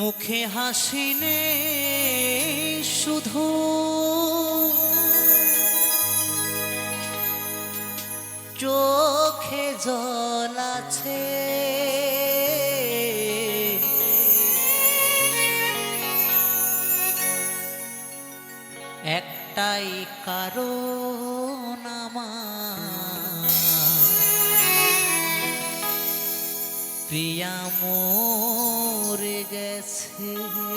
মুখে হাসিনে শুধু। চোখে জল আছে। একটাই কারণ আমার। প্রিয়া মরে গেছে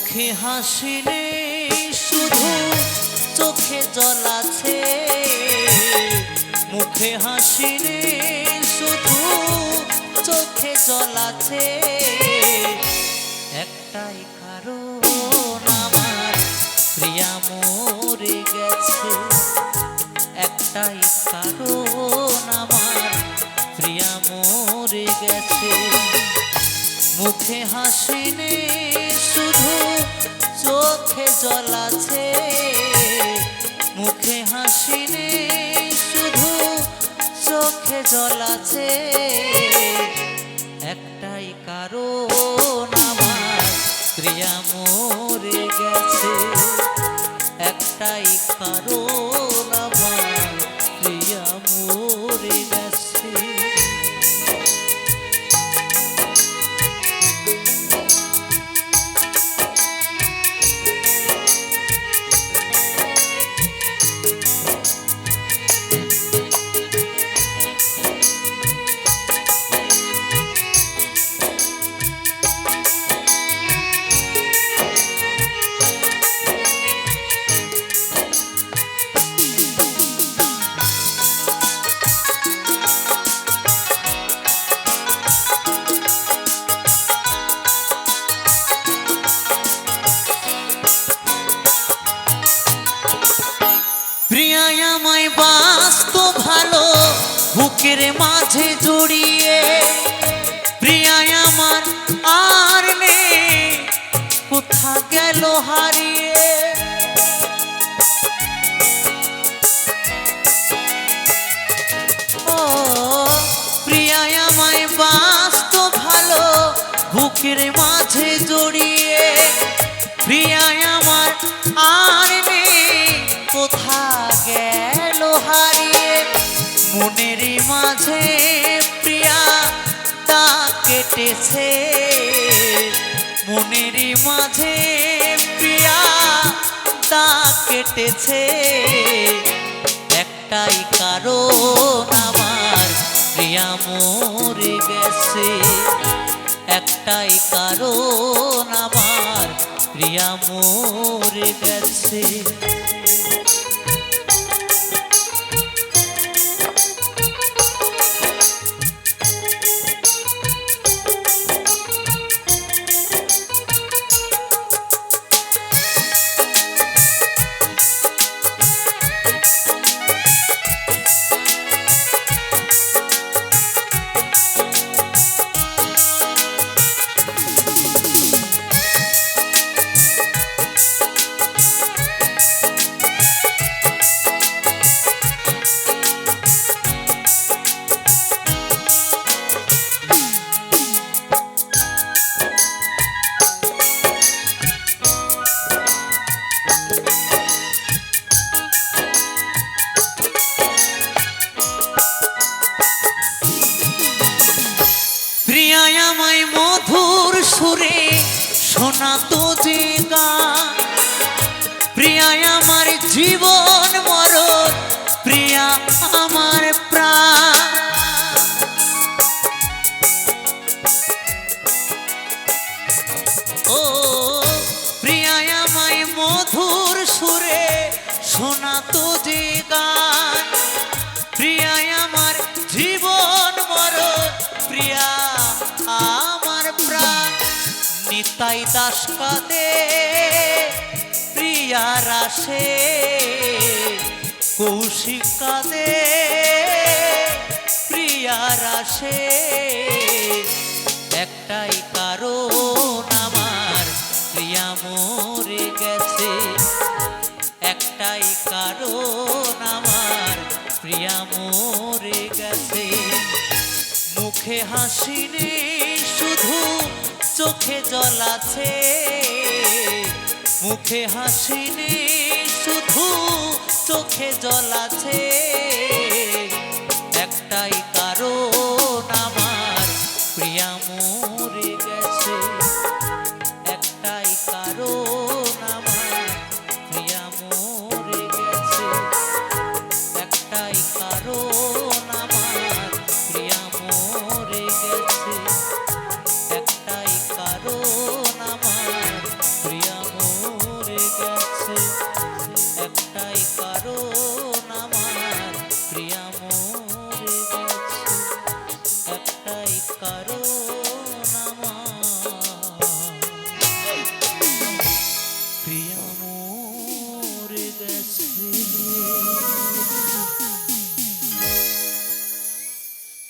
মুখে হাসিলে শুধু চোখে জল আছে। মুখে হাসিলে শুধু চোখে জল আছে। একটাই কারণ আমার প্রিয়া মরে গেছে। একটাই কারণ আমার প্রিয়া মরে গেছে। মুখে হাসিনে জল আছে। একটাই কারণ আমার ক্রিয়া মরে গেছে। একটাই কারণ গেল হারিয়ে। ও, প্রিয়ায় আমায় বাস্ত ভালো, বুকের মাঝে জড়িয়ে। প্রিয়ায় আমার কোথা গেল হারিয়ে। মনের মাঝে প্রিয়া, তা কেটেছে। মনের মাঝে পিয়া দাগ কেটেছে। একটাই কারণ আমার, প্রিয়া মরে গেছে। একটাই কারণ আমার, প্রিয়া মরে গেছে। ভাষা জীবন মরণ প্রিয়া আমার প্রাণ। ও প্রিয়ায় মধুর সুরে শোনা তো যে নিতাই দাস কাদে প্রিয়া রাসে কৌশিক কাদে প্রিয়া রাসে একটাই কারণ আমার, প্রিয়া মরে গেছে। একটাই কারণ আমার, প্রিয়া মরে গেছে। মুখে হাসি নেই শুধু চোখে জল আছে মুখে হাসি নেই শুধু চোখে জল আছে। একটাই কারণ